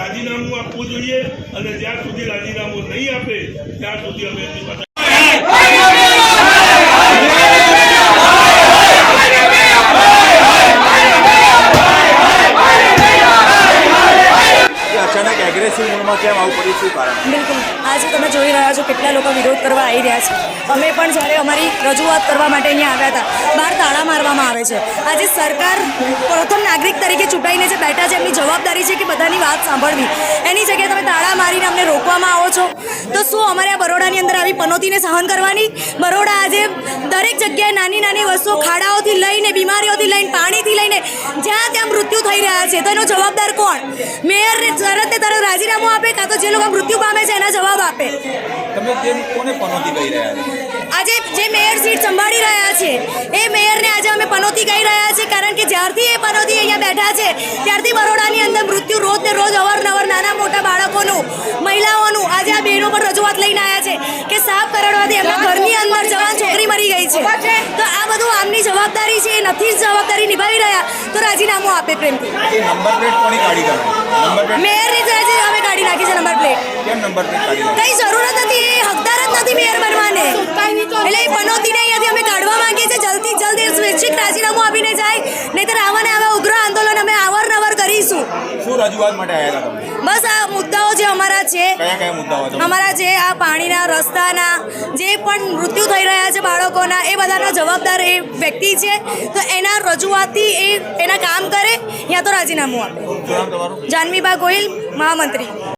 રાજીનામું આપવું જોઈએ અને જ્યાં સુધી રાજીનામું નહીં આપે ત્યાં સુધી અમે અચાનક કેમ આવું પડ્યું શું કારણ બિલકુલ. આજે તમે જોઈ રહ્યા છો, કેટલા લોકો વિરોધ કરવા આવી રહ્યા છે. અમે પણ જ્યારે અમારી રજૂઆત કરવા માટે અહીંયા આવ્યા હતા, બહાર તાળા મારવામાં આવે છે. આજે સરકાર પ્રથમ નાગરિક તરીકે ચૂંટાઈને જે બેઠા છે, એમની જવાબદારી છે કે બધાની વાત સાંભળવી. એની જગ્યાએ તમે તાળા મારીને અમને રોકવામાં આવો છો. તો શું અમારે આ બરોડાની અંદર આવી પનોતીને સહન કરવાની? બરોડા આજે દરેક જગ્યાએ નાની નાની વસ્તુઓ ખાડાઓથી લઈને, બીમારીઓથી લઈને, પાણીથી લઈને જ્યાં ત્યાં મૃત્યુ થઈ રહ્યા છે તો એનો જવાબદાર કોણ? મેયરને તરત ને તરત રાજીનામું આપે કાં તો જે લોકો મૃત્યુ પામે છે એના જવાબ આપે. તમે કેમ કોને પનોતી કહી રહ્યા આજે જે મેયર સીટ સંભાળી રહ્યા છે એ મેયરને આજે અમે પનોતી કહી રહ્યા છે કારણ કે જ્યારથી એ પનોતી અહીંયા બેઠા છે ત્યારથી બરોડાની અંદર મૃત્યુ રોજ ને રોજ અવારનવાર નાના મોટા બાળકોનું મહિલાઓનું આજે આ બહેનો પર રજૂઆત લઈને આવ્યા છે કે સાફ કરડવાથી એમના ઘરની અંદર જવાન છોકરી મરી ગઈ છે. તો જવાબદારી છે એ નથી જવાબદારી નિભાવી રહ્યા તો રાજીનામું આપે પ્રેમથી. નંબર પ્લેટ કોની કાઢી કાઢી નંબર પ્લેટ આજે અમે કાઢી નાખી છે નંબર પ્લેટ કેમ નંબર પ્લેટ કાઢી કઈ જરૂરત નથી એ હકદાર જ નથી મેયર બનવાને. એટલે એ પનોતીને અહીંયાથી અમે કાઢવા માંગીએ છીએ જલ્દી જલ્દી સ્વૈચ્છિક રાજીનામું આપીને જાય નહીંતર આવા ને આવા ઉગ્ર આંદોલન અમે અવારનવાર કરીશું શું રજૂઆત માટે આવ્યા હતા તમે? બસ આ મુદ્દાઓ જે અમારા છે કયા કયા મુદ્દાઓ હતા? અમારા જે આ પાણીના રસ્તાના જે પણ મૃત્યુ થઈ રહ્યા છે બાળકોના એ બધાના જવાબદાર એ વ્યક્તિ છે. તો એના રજૂઆતથી એ એના કામ કરે યા તો રાજીનામું આપે. જાનવીબા ગોહિલ મહામંત્રી.